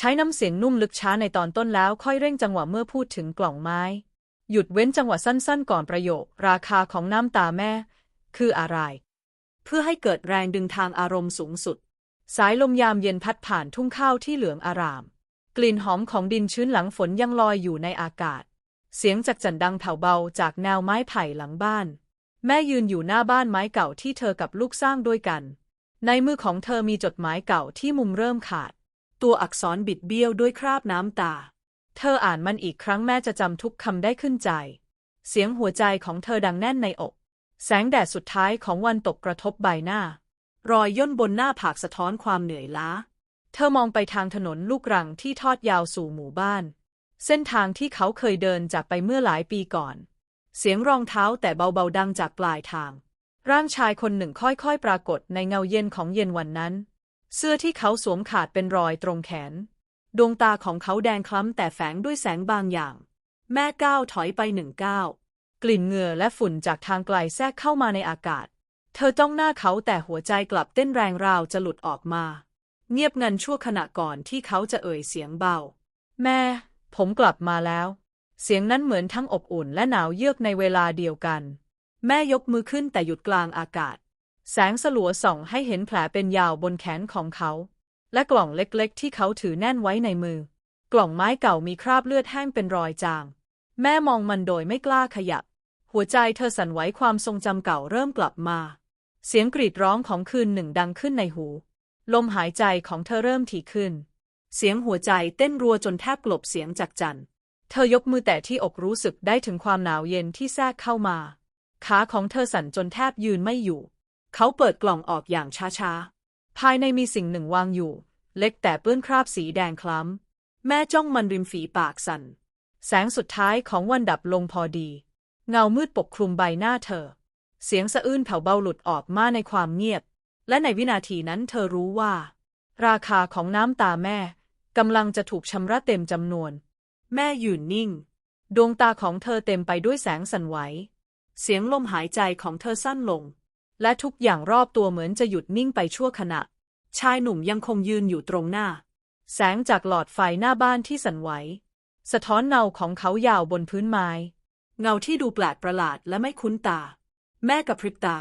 ใช้น้ำเสียงนุ่มลึกช้าในตอนต้นแล้วค่อยเร่งจังหวะเมื่อพูดถึงกล่องไม้ หยุดเว้นจังหวะสั้นๆ ก่อนประโยค ราคาของน้ำตาแม่ คืออะไร เพื่อให้เกิดแรงดึงทางอารมณ์สูงสุด สายลมยามเย็นพัดผ่านทุ่งข้าวที่เหลืองอาราม กลิ่นหอมของดินชื้นหลังฝนยังลอยอยู่ในอากาศ เสียงจากจันดังแผ่วเบาจากแนวไม้ไผ่หลังบ้าน แม่ยืนอยู่หน้าบ้านไม้เก่าที่เธอกับลูกสร้างด้วยกัน ในมือของเธอมีจดหมายเก่าที่มุมเริ่มขาด ตัวอักษรบิดเบี้ยวด้วยคราบน้ำตา เธออ่านมันอีกครั้งแม่จะจำทุกคำได้ขึ้นใจ เสียงหัวใจของเธอดังแน่นในอก แสงแดดสุดท้ายของวันตกกระทบใบหน้า รอยย่นบนหน้าผากสะท้อนความเหนื่อยล้า เธอมองไปทางถนนลูกรังที่ทอดยาวสู่หมู่บ้าน เส้นทางที่เขาเคยเดินจากไปเมื่อหลายปีก่อน เสียงรองเท้าแต่เบาๆดังจากปลายทาง ร่างชายคนหนึ่งค่อยๆปรากฏในเงาเย็นของเย็นวันนั้น เสื้อที่เขาสวมขาดเป็นรอยตรงแขน ดวงตาของเขาแดงคล้ำแต่แฝงด้วยแสงบางอย่าง แม่ก้าวถอยไปหนึ่งก้าว กลิ่นเหงื่อและฝุ่นจากทางไกลแทรกเข้ามาในอากาศ เธอจ้องหน้าเขาแต่หัวใจกลับเต้นแรงราวจะหลุดออกมา เงียบงันชั่วขณะก่อนที่เขาจะเอ่ยเสียงเบา แม่ ผมกลับมาแล้ว เสียงนั้นเหมือนทั้งอบอุ่นและหนาวเยือกในเวลาเดียวกัน แม่ยกมือขึ้นแต่หยุดกลางอากาศ แสงสลัวส่องให้เห็นแผลเป็นยาวบนแขนของเขา และกล่องเล็กๆ ที่เขาถือแน่นไว้ในมือ กล่องไม้เก่ามีคราบเลือดแห้งเป็นรอยจาง แม่มองมันโดยไม่กล้าขยับ หัวใจเธอสั่นไหวความทรงจำเก่าเริ่มกลับมา เสียงกรีดร้องของคืนหนึ่งดังขึ้นในหู ลมหายใจของเธอเริ่มถี่ขึ้น เสียงหัวใจเต้นรัวจนแทบกลบเสียงจากจันเธอยกมือแต่ที่อกรู้สึกได้ถึงความหนาวเย็นที่แทรกเข้ามา ขาของเธอสั่นจนแทบยืนไม่อยู่ เขาเปิดกล่องออกอย่างช้าๆ ภายในมีสิ่งหนึ่งวางอยู่ เล็กแต่เปื้อนคราบสีแดงคล้ำ แม่จ้องมันริมฝีปากสั่น แสงสุดท้ายของวันดับลงพอดี เงามืดปกคลุมใบหน้าเธอ เสียงสะอื้นแผ่วเบาหลุดออกมาในความเงียบ และในวินาทีนั้นเธอรู้ว่า ราคาของน้ำตาแม่กำลังจะถูกชำระเต็มจำนวน แม่ยืนนิ่ง ดวงตาของเธอเต็มไปด้วยแสงสั่นไหว เสียงลมหายใจของเธอสั้นลง และทุกอย่างรอบตัวเหมือนจะหยุดนิ่งไปชั่วขณะ ชายหนุ่มยังคงยืนอยู่ตรงหน้า แสงจากหลอดไฟหน้าบ้านที่สั่นไหว สะท้อนเงาของเขายาวบนพื้นไม้ เงาที่ดูแปลกประหลาดและไม่คุ้นตา แม่กับพริบตา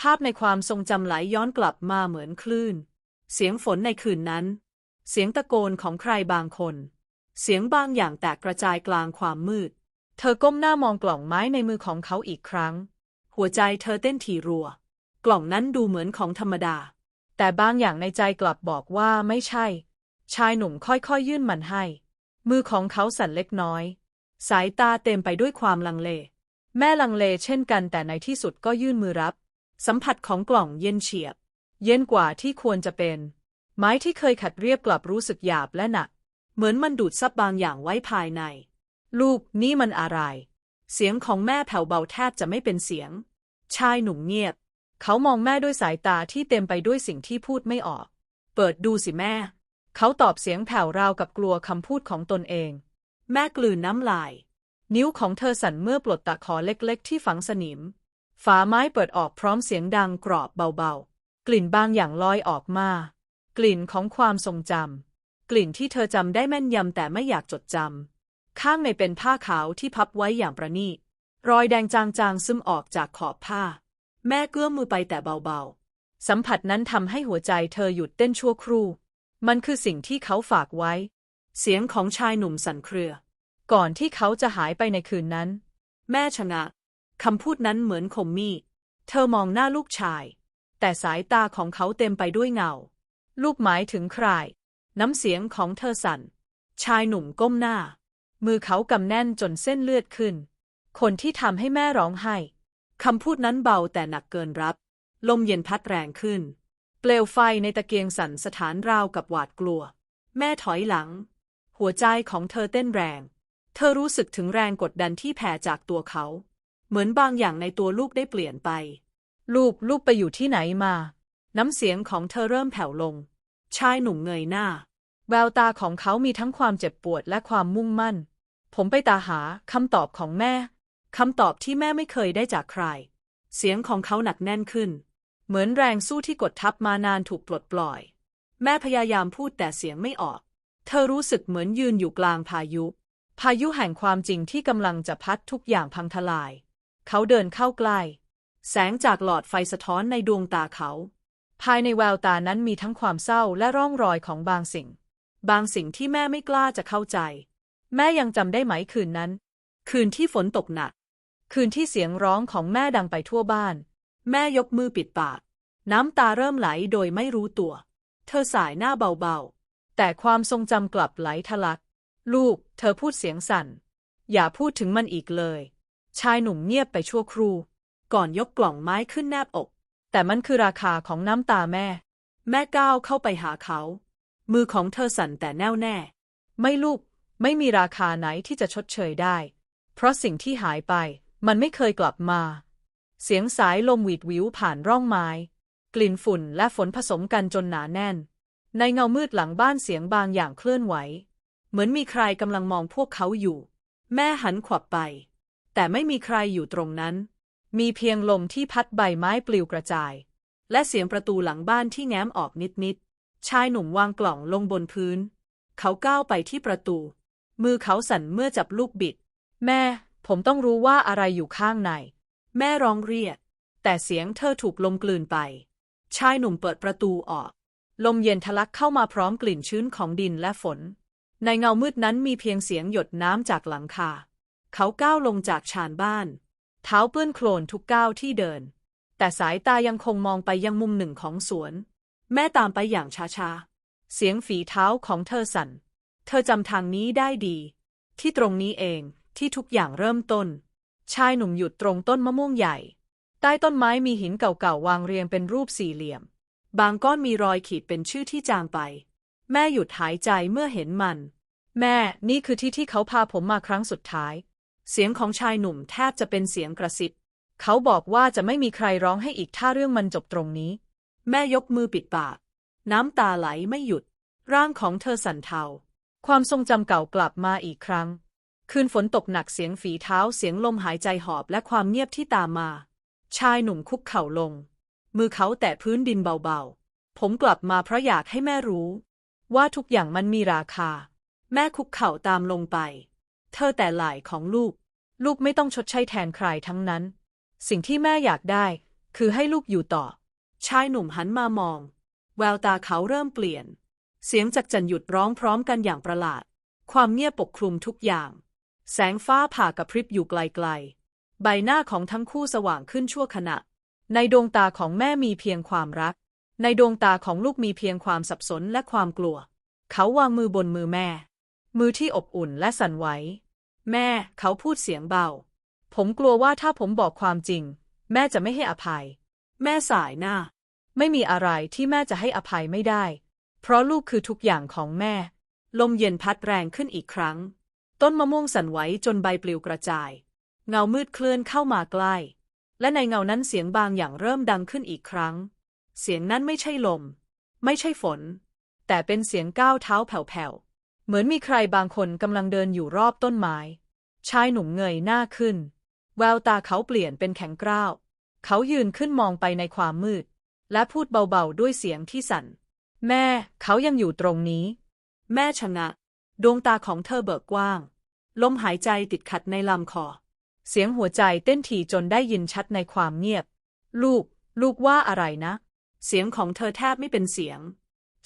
ภาพในความทรงจำไหลย้อนกลับมาเหมือนคลื่น เสียงฝนในคืนนั้น เสียงตะโกนของใครบางคน เสียงบางอย่างแตกกระจายกลางความมืด เธอก้มหน้ามองกล่องไม้ในมือของเขาอีกครั้ง หัวใจเธอเต้นถี่รัว กล่องนั้นดูเหมือนของธรรมดา แต่บางอย่างในใจกลับบอกว่าไม่ใช่ ชายหนุ่มค่อยๆยื่นมันให้ มือของเขาสั่นเล็กน้อย สายตาเต็มไปด้วยความลังเล แม่ลังเลเช่นกันแต่ในที่สุดก็ยื่นมือรับ สัมผัสของกล่องเย็นเฉียบ เย็นกว่าที่ควรจะเป็น ไม้ที่เคยขัดเรียบกลับรู้สึกหยาบและหนัก เหมือนมันดูดซับบางอย่างไว้ภายใน ลูกนี่มันอะไร เสียงของแม่แผ่วเบาแทบจะไม่เป็นเสียง ชายหนุ่มเงียบ เขามองแม่ด้วยสายตาที่เต็มไปด้วยสิ่งที่พูดไม่ออก เปิดดูสิแม่ เขาตอบเสียงแผ่วราวกับกลัวคำพูดของตนเอง แม่กลืนน้ำลาย นิ้วของเธอสั่นเมื่อปลดตะขอเล็กๆ ที่ฝังสนิม ฝาไม้เปิดออกพร้อมเสียงดังกรอบเบาๆ กลิ่นบางอย่างลอยออกมา กลิ่นของความทรงจำ กลิ่นที่เธอจำได้แม่นยำแต่ไม่อยากจดจำ ข้างในเป็นผ้าขาวที่พับไว้อย่างประณีต รอยแดงจางๆซึมออกจากขอบผ้า แม่เกื้อมมือไปแต่เบาๆ สัมผัสนั้นทำให้หัวใจเธอหยุดเต้นชั่วครู่ มันคือสิ่งที่เขาฝากไว้ เสียงของชายหนุ่มสั่นเครือ ก่อนที่เขาจะหายไปในคืนนั้น แม่ชะงักคำพูดนั้นเหมือนคมมีดเธอมองหน้าลูกชาย แต่สายตาของเขาเต็มไปด้วยเงา ลูกหมายถึงใคร น้ำเสียงของเธอสั่น ชายหนุ่มก้มหน้า มือเขากำแน่นจนเส้นเลือดขึ้น คนที่ทำให้แม่ร้องไห้ คำพูดนั้นเบาแต่หนักเกินรับ ลมเย็นพัดแรงขึ้น เปลวไฟในตะเกียงสั่นสถานราวกับหวาดกลัว แม่ถอยหลัง หัวใจของเธอเต้นแรง เธอรู้สึกถึงแรงกดดันที่แผ่จากตัวเขา เหมือนบางอย่างในตัวลูกได้เปลี่ยนไป ลูกลูกไปอยู่ที่ไหนมา น้ำเสียงของเธอเริ่มแผ่วลง ชายหนุ่มเงยหน้า แววตาของเขามีทั้งความเจ็บปวดและความมุ่งมั่น ผมไปตาหาคำตอบของแม่ คำตอบที่แม่ไม่เคยได้จากใคร เสียงของเขาหนักแน่นขึ้น เหมือนแรงสู้ที่กดทับมานานถูกปลดปล่อย แม่พยายามพูดแต่เสียงไม่ออก เธอรู้สึกเหมือนยืนอยู่กลางพายุ พายุแห่งความจริงที่กำลังจะพัดทุกอย่างพังทลาย เขาเดินเข้าใกล้ แสงจากหลอดไฟสะท้อนในดวงตาเขา ภายในแววตานั้นมีทั้งความเศร้าและร่องรอยของบางสิ่ง บางสิ่งที่แม่ไม่กล้าจะเข้าใจ แม่ยังจำได้ไหมคืนนั้น คืนที่ฝนตกหนัก คืนที่เสียงร้องของแม่ดังไปทั่วบ้าน แม่ยกมือปิดปาก น้ำตาเริ่มไหลโดยไม่รู้ตัว เธอสายหน้าเบาๆ แต่ความทรงจำกลับไหลทะลัก ลูก เธอพูดเสียงสั่น อย่าพูดถึงมันอีกเลย ชายหนุ่มเงียบไปชั่วครู่ ก่อนยกกล่องไม้ขึ้นแนบอก แต่มันคือราคาของน้ำตาแม่ แม่ก้าวเข้าไปหาเขา มือของเธอสั่นแต่แน่วแน่ ไม่ลูก ไม่มีราคาไหนที่จะชดเชยได้ เพราะสิ่งที่หายไป มันไม่เคยกลับมา เสียงสายลมหวีดวิวผ่านร่องไม้ กลิ่นฝุ่นและฝนผสมกันจนหนาแน่น ในเงามืดหลังบ้านเสียงบางอย่างเคลื่อนไหว เหมือนมีใครกำลังมองพวกเขาอยู่ แม่หันขวับไป แต่ไม่มีใครอยู่ตรงนั้น มีเพียงลมที่พัดใบไม้ปลิวกระจาย และเสียงประตูหลังบ้านที่แง้มออกนิดๆชายหนุ่มวางกล่องลงบนพื้น เขาก้าวไปที่ประตู มือเขาสั่นเมื่อจับลูกบิด แม่ ผมต้องรู้ว่าอะไรอยู่ข้างใน แม่ร้องเรียก แต่เสียงเธอถูกลมกลืนไป ชายหนุ่มเปิดประตูออก ลมเย็นทะลักเข้ามาพร้อมกลิ่นชื้นของดินและฝน ในเงามืดนั้นมีเพียงเสียงหยดน้ำจากหลังคา เขาก้าวลงจากชานบ้าน เท้าเปื้อนโคลนทุกก้าวที่เดิน แต่สายตายังคงมองไปยังมุมหนึ่งของสวน แม่ตามไปอย่างช้าๆ เสียงฝีเท้าของเธอสั่น เธอจำทางนี้ได้ดี ที่ตรงนี้เอง ที่ทุกอย่างเริ่มต้น ชายหนุ่มหยุดตรงต้นมะม่วงใหญ่ ใต้ต้นไม้มีหินเก่าๆ วางเรียงเป็นรูปสี่เหลี่ยม บางก้อนมีรอยขีดเป็นชื่อที่จางไป แม่หยุดหายใจเมื่อเห็นมัน แม่นี่คือที่ที่เขาพาผมมาครั้งสุดท้าย เสียงของชายหนุ่มแทบจะเป็นเสียงกระซิบเขาบอกว่าจะไม่มีใครร้องให้อีกถ้าเรื่องมันจบตรงนี้ แม่ยกมือปิดปาก น้ำตาไหลไม่หยุด ร่างของเธอสั่นเทา ความทรงจำเก่ากลับมาอีกครั้ง คืนฝนตกหนักเสียงฝีเท้าเสียงลมหายใจหอบและความเงียบที่ตามมา ชายหนุ่มคุกเข่าลง มือเขาแตะพื้นดินเบาๆ ผมกลับมาเพราะอยากให้แม่รู้ ว่าทุกอย่างมันมีราคา แม่คุกเข่าตามลงไป เธอแต่หล่ของลูก ลูกไม่ต้องชดใช้แทนใครทั้งนั้น สิ่งที่แม่อยากได้ คือให้ลูกอยู่ต่อ ชายหนุ่มหันมามอง แววตาเขาเริ่มเปลี่ยน เสียงจักจันหยุดร้องพร้อมกันอย่างประหลาด ความเงียบปกคลุมทุกอย่าง แสงฟ้าผ่ากระพริบอยู่ไกลๆ ใบหน้าของทั้งคู่สว่างขึ้นชั่วขณะ ในดวงตาของแม่มีเพียงความรัก ในดวงตาของลูกมีเพียงความสับสนและความกลัว เขาวางมือบนมือแม่ มือที่อบอุ่นและสั่นไหว แม่ เขาพูดเสียงเบา ผมกลัวว่าถ้าผมบอกความจริง แม่จะไม่ให้อภัย แม่สายหน้า ไม่มีอะไรที่แม่จะให้อภัยไม่ได้ เพราะลูกคือทุกอย่างของแม่ ลมเย็นพัดแรงขึ้นอีกครั้ง ต้นมะม่วงสั่นไหวจนใบปลิวกระจาย เงามืดเคลื่อนเข้ามาใกล้ และในเงานั้นเสียงบางอย่างเริ่มดังขึ้นอีกครั้ง เสียงนั้นไม่ใช่ลม ไม่ใช่ฝน แต่เป็นเสียงก้าวเท้าแผ่วๆ เหมือนมีใครบางคนกำลังเดินอยู่รอบต้นไม้ ชายหนุ่มเงยหน้าขึ้น แววตาเขาเปลี่ยนเป็นแข็งกร้าว เขายืนขึ้นมองไปในความมืด และพูดเบาๆด้วยเสียงที่สั่น แม่ เขายังอยู่ตรงนี้ แม่ชะงะดวงตาของเธอเบิกกว้าง ลมหายใจติดขัดในลำคอ เสียงหัวใจเต้นถี่จนได้ยินชัดในความเงียบ ลูก ลูกว่าอะไรนะ เสียงของเธอแทบไม่เป็นเสียง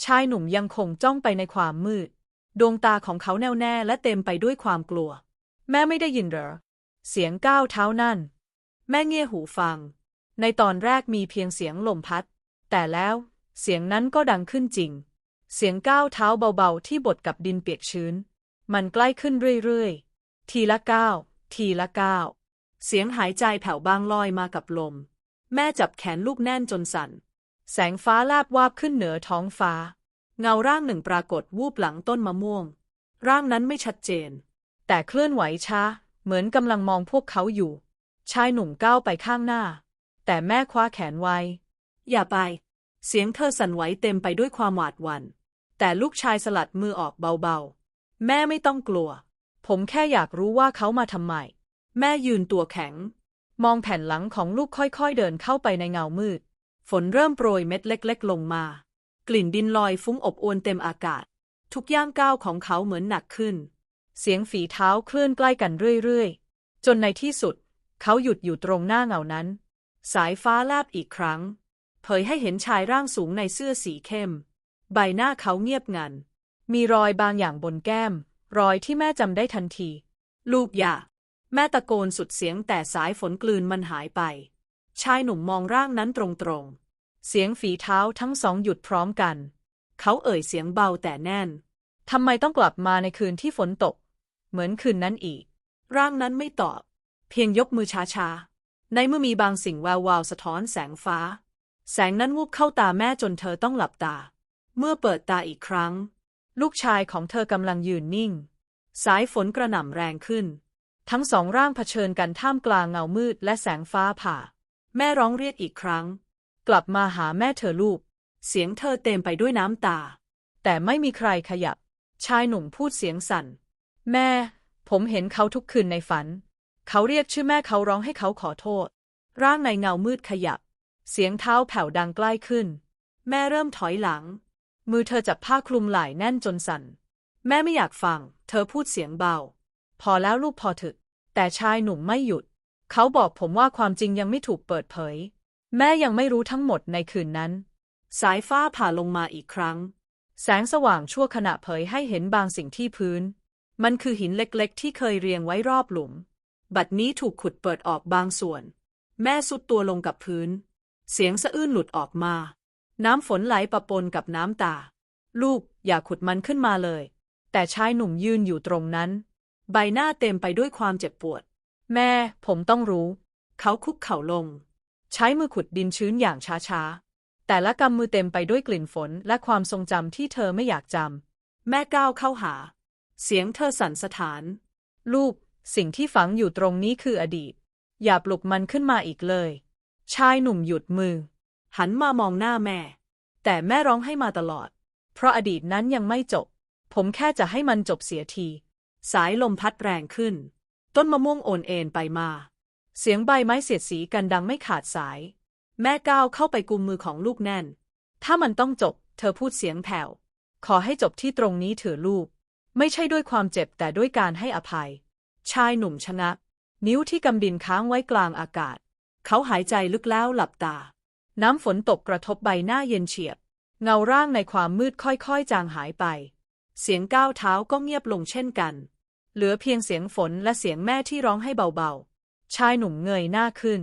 ชายหนุ่มยังคงจ้องไปในความมืด ดวงตาของเขาแน่วแน่และเต็มไปด้วยความกลัว แม่ไม่ได้ยินเหรอ เสียงก้าวเท้านั่น แม่เงี่ยหูฟัง ในตอนแรกมีเพียงเสียงลมพัด แต่แล้วเสียงนั้นก็ดังขึ้นจริง เสียงก้าวเท้าเบาๆที่บดกับดินเปียกชื้น มันใกล้ขึ้นเรื่อยๆ ทีละก้าว ทีละก้าว เสียงหายใจแผ่วบางลอยมากับลม แม่จับแขนลูกแน่นจนสั่น แสงฟ้าลาบวาบขึ้นเหนือท้องฟ้า เงาร่างหนึ่งปรากฏวูบหลังต้นมะม่วง ร่างนั้นไม่ชัดเจน แต่เคลื่อนไหวช้า เหมือนกำลังมองพวกเขาอยู่ ชายหนุ่มก้าวไปข้างหน้า แต่แม่คว้าแขนไว้ อย่าไป เสียงเธอสั่นไหวเต็มไปด้วยความหวาดหวัน่น แต่ลูกชายสลัดมือออกเบาๆ แม่ไม่ต้องกลัว ผมแค่อยากรู้ว่าเขามาทำไม แม่ยืนตัวแข็ง มองแผ่นหลังของลูกค่อยๆเดินเข้าไปในเงามืด ฝนเริ่มโปรยเม็ดเล็ก ๆ ลงมา กลิ่นดินลอยฟุ้งอบอวนเต็มอากาศ ทุกย่างก้าวของเขาเหมือนหนักขึ้น เสียงฝีเท้าเคลื่อนใกล้กันเรื่อยๆ จนในที่สุด เขาหยุดอยู่ตรงหน้าเงานั้น สายฟ้าแลบอีกครั้ง เผยให้เห็นชายร่างสูงในเสื้อสีเข้ม ใบหน้าเขาเงียบงัน มีรอยบางอย่างบนแก้ม รอยที่แม่จำได้ทันที ลูกอย่า แม่ตะโกนสุดเสียงแต่สายฝนกลืนมันหายไป ชายหนุ่มมองร่างนั้นตรงๆ เสียงฝีเท้าทั้งสองหยุดพร้อมกัน เขาเอ่ยเสียงเบาแต่แน่น ทำไมต้องกลับมาในคืนที่ฝนตก เหมือนคืนนั้นอีก ร่างนั้นไม่ตอบ เพียงยกมือช้าๆ ในเมื่อมีบางสิ่งแวววาวสะท้อนแสงฟ้า แสงนั้นวูบเข้าตาแม่จนเธอต้องหลับตา เมื่อเปิดตาอีกครั้ง ลูกชายของเธอกำลังยืนนิ่ง สายฝนกระหน่ำแรงขึ้น ทั้งสองร่างเผชิญกันท่ามกลางเงามืดและแสงฟ้าผ่า แม่ร้องเรียกอีกครั้ง กลับมาหาแม่เธอลูก เสียงเธอเต็มไปด้วยน้ำตา แต่ไม่มีใครขยับ ชายหนุ่มพูดเสียงสั่น แม่ ผมเห็นเขาทุกคืนในฝัน เขาเรียกชื่อแม่เขาร้องให้เขาขอโทษ ร่างในเงามืดขยับ เสียงเท้าแผ่วดังใกล้ขึ้น แม่เริ่มถอยหลัง มือเธอจับผ้าคลุมไหล่แน่นจนสั่น แม่ไม่อยากฟัง เธอพูดเสียงเบา พอแล้วลูกพอเถอะแต่ชายหนุ่มไม่หยุด เขาบอกผมว่าความจริงยังไม่ถูกเปิดเผย แม่ยังไม่รู้ทั้งหมดในคืนนั้น สายฟ้าผ่าลงมาอีกครั้ง แสงสว่างชั่วขณะเผยให้เห็นบางสิ่งที่พื้น มันคือหินเล็กๆ ที่เคยเรียงไว้รอบหลุม บัดนี้ถูกขุดเปิดออกบางส่วน แม่สุดตัวลงกับพื้น เสียงสะอื้นหลุดออกมา น้ำฝนไหลปะปนกับน้ำตา ลูกอย่าขุดมันขึ้นมาเลย แต่ชายหนุ่มยืนอยู่ตรงนั้น ใบหน้าเต็มไปด้วยความเจ็บปวด แม่ผมต้องรู้ เขาคุกเข่าลง ใช้มือขุดดินชื้นอย่างช้าๆ แต่ละกำมือเต็มไปด้วยกลิ่นฝนและความทรงจำที่เธอไม่อยากจำ แม่ก้าวเข้าหา เสียงเธอสั่นสะท้าน ลูกสิ่งที่ฝังอยู่ตรงนี้คืออดีต อย่าปลุกมันขึ้นมาอีกเลย ชายหนุ่มหยุดมือ หันมามองหน้าแม่ แต่แม่ร้องให้มาตลอด เพราะอดีตนั้นยังไม่จบ ผมแค่จะให้มันจบเสียที สายลมพัดแรงขึ้น ต้นมะม่วงโอนเอ็นไปมา เสียงใบไม้เสียดสีกันดังไม่ขาดสาย แม่ก้าวเข้าไปกุมมือของลูกแน่น ถ้ามันต้องจบ เธอพูดเสียงแผ่ว ขอให้จบที่ตรงนี้เถอะลูก ไม่ใช่ด้วยความเจ็บแต่ด้วยการให้อภัย ชายหนุ่มชนะ นิ้วที่กำดินค้างไว้กลางอากาศ เขาหายใจลึกแล้วหลับตา น้ำฝนตกกระทบใบหน้าเย็นเฉียบ เงาร่างในความมืดค่อยๆ จางหายไป เสียงก้าวเท้าก็เงียบลงเช่นกัน เหลือเพียงเสียงฝนและเสียงแม่ที่ร้องให้เบาๆ ชายหนุ่มเงยหน้าขึ้น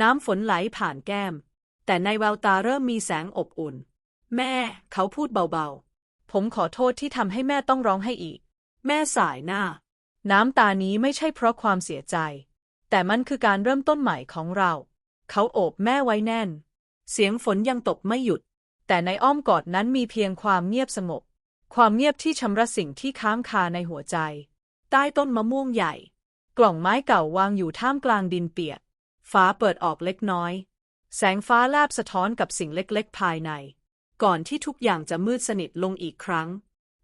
น้ำฝนไหลผ่านแก้ม แต่ในแววตาเริ่มมีแสงอบอุ่น แม่ เขาพูดเบาๆ ผมขอโทษที่ทำให้แม่ต้องร้องให้อีก แม่สายหน้า น้ำตานี้ไม่ใช่เพราะความเสียใจ แต่มันคือการเริ่มต้นใหม่ของเรา เขาโอบแม่ไว้แน่น เสียงฝนยังตกไม่หยุด แต่ในอ้อมกอดนั้นมีเพียงความเงียบสงบ ความเงียบที่ชำระสิ่งที่ค้างคาในหัวใจ ใต้ต้นมะม่วงใหญ่ กล่องไม้เก่าวางอยู่ท่ามกลางดินเปียกฝาเปิดออกเล็กน้อย แสงฟ้าแลบสะท้อนกับสิ่งเล็กๆ ภายใน ก่อนที่ทุกอย่างจะมืดสนิทลงอีกครั้ง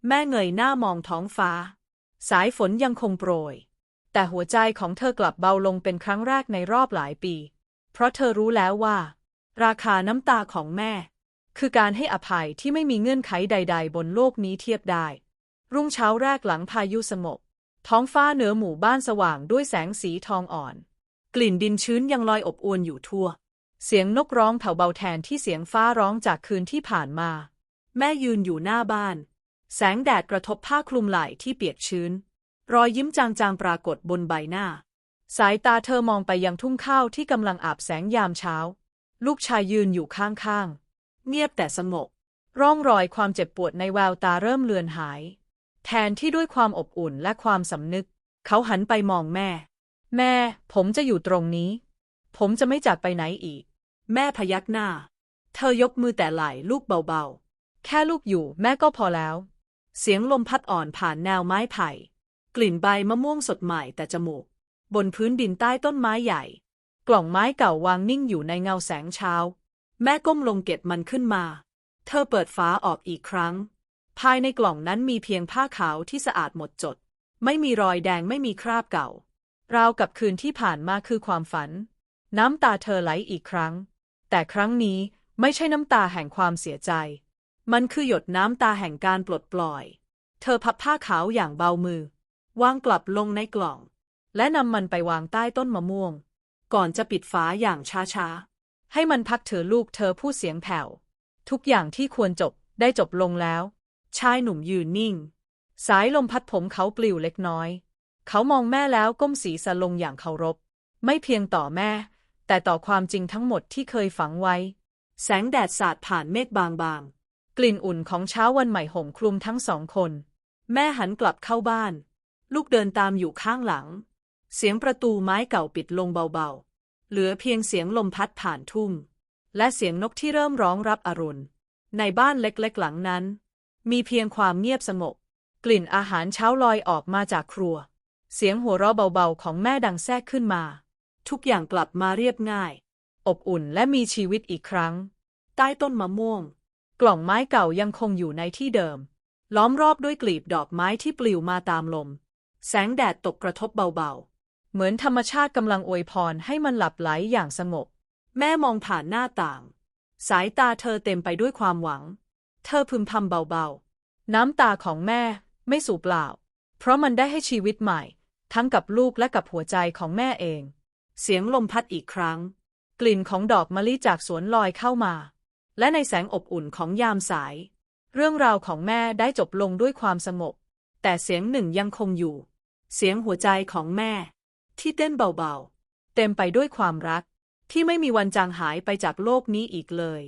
แม่เงยหน้ามองท้องฟ้า สายฝนยังคงโปรย แต่หัวใจของเธอกลับเบาลงเป็นครั้งแรกในรอบหลายปี เพราะเธอรู้แล้วว่า ราคาน้ำตาของแม่ คือการให้อภัยที่ไม่มีเงื่อนไขใด ๆ บนโลกนี้เทียบได้ รุ่งเช้าแรกหลังพายุสงบท้องฟ้าเหนือหมู่บ้านสว่างด้วยแสงสีทองอ่อน กลิ่นดินชื้นยังลอยอบอวนอยู่ทั่ว เสียงนกร้องแผ่วเบาแทนที่เสียงฟ้าร้องจากคืนที่ผ่านมา แม่ยืนอยู่หน้าบ้าน แสงแดดกระทบผ้าคลุมไหล่ที่เปียกชื้น รอยยิ้มจางๆปรากฏบนใบหน้า สายตาเธอมองไปยังทุ่งข้าวที่กำลังอาบแสงยามเช้า ลูกชายยืนอยู่ข้างๆ เงียบแต่สงบ ร่องรอยความเจ็บปวดในแววตาเริ่มเลือนหาย แทนที่ด้วยความอบอุ่นและความสำนึก เขาหันไปมองแม่ แม่ ผมจะอยู่ตรงนี้ ผมจะไม่จากไปไหนอีก แม่พยักหน้า เธอยกมือแต่ไหล่ลูกเบาๆ แค่ลูกอยู่แม่ก็พอแล้ว เสียงลมพัดอ่อนผ่านแนวไม้ไผ่ กลิ่นใบมะม่วงสดใหม่แต่จมูก บนพื้นดินใต้ต้นไม้ใหญ่ กล่องไม้เก่าวางนิ่งอยู่ในเงาแสงเช้า แม่ก้มลงเก็บมันขึ้นมา เธอเปิดฝาออกอีกครั้ง ภายในกล่องนั้นมีเพียงผ้าขาวที่สะอาดหมดจด ไม่มีรอยแดงไม่มีคราบเก่า ราวกับคืนที่ผ่านมาคือความฝัน น้ำตาเธอไหลอีกครั้ง แต่ครั้งนี้ไม่ใช่น้ำตาแห่งความเสียใจ มันคือหยดน้ำตาแห่งการปลดปล่อย เธอพับผ้าขาวอย่างเบามือ วางกลับลงในกล่อง และนำมันไปวางใต้ต้นมะม่วง ก่อนจะปิดฝาอย่างช้าๆ ให้มันพักเถอะลูกเธอพูดเสียงแผ่ว ทุกอย่างที่ควรจบได้จบลงแล้ว ชายหนุ่มยืนนิ่ง สายลมพัดผมเขาปลิวเล็กน้อย เขามองแม่แล้วก้มศีรษะลงอย่างเคารพ ไม่เพียงต่อแม่ แต่ต่อความจริงทั้งหมดที่เคยฝังไว้ แสงแดดสาดผ่านเมฆบางๆ กลิ่นอุ่นของเช้าวันใหม่ห่มคลุมทั้งสองคน แม่หันกลับเข้าบ้าน ลูกเดินตามอยู่ข้างหลัง เสียงประตูไม้เก่าปิดลงเบาๆ เหลือเพียงเสียงลมพัดผ่านทุ่งและเสียงนกที่เริ่มร้องรับอรุณ ในบ้านเล็กๆหลังนั้น มีเพียงความเงียบสงบ กลิ่นอาหารเช้าลอยออกมาจากครัว เสียงหัวเราะเบาๆ ของแม่ดังแทรกขึ้นมา ทุกอย่างกลับมาเรียบง่าย อบอุ่นและมีชีวิตอีกครั้ง ใต้ต้นมะม่วง กล่องไม้เก่ายังคงอยู่ในที่เดิม ล้อมรอบด้วยกลีบดอกไม้ที่ปลิวมาตามลม แสงแดดตกกระทบเบาๆ เหมือนธรรมชาติกำลังอวยพรให้มันหลับไหลอย่างสงบ แม่มองผ่านหน้าต่าง สายตาเธอเต็มไปด้วยความหวัง เธอพึมพำเบาๆ น้ำตาของแม่ไม่สูบเปล่า เพราะมันได้ให้ชีวิตใหม่ ทั้งกับลูกและกับหัวใจของแม่เอง เสียงลมพัดอีกครั้ง กลิ่นของดอกมะลิจากสวนลอยเข้ามา และในแสงอบอุ่นของยามสาย เรื่องราวของแม่ได้จบลงด้วยความสงบแต่เสียงหนึ่งยังคงอยู่ เสียงหัวใจของแม่ ที่เต้นเบาๆ เต็มไปด้วยความรัก ที่ไม่มีวันจางหายไปจากโลกนี้อีกเลย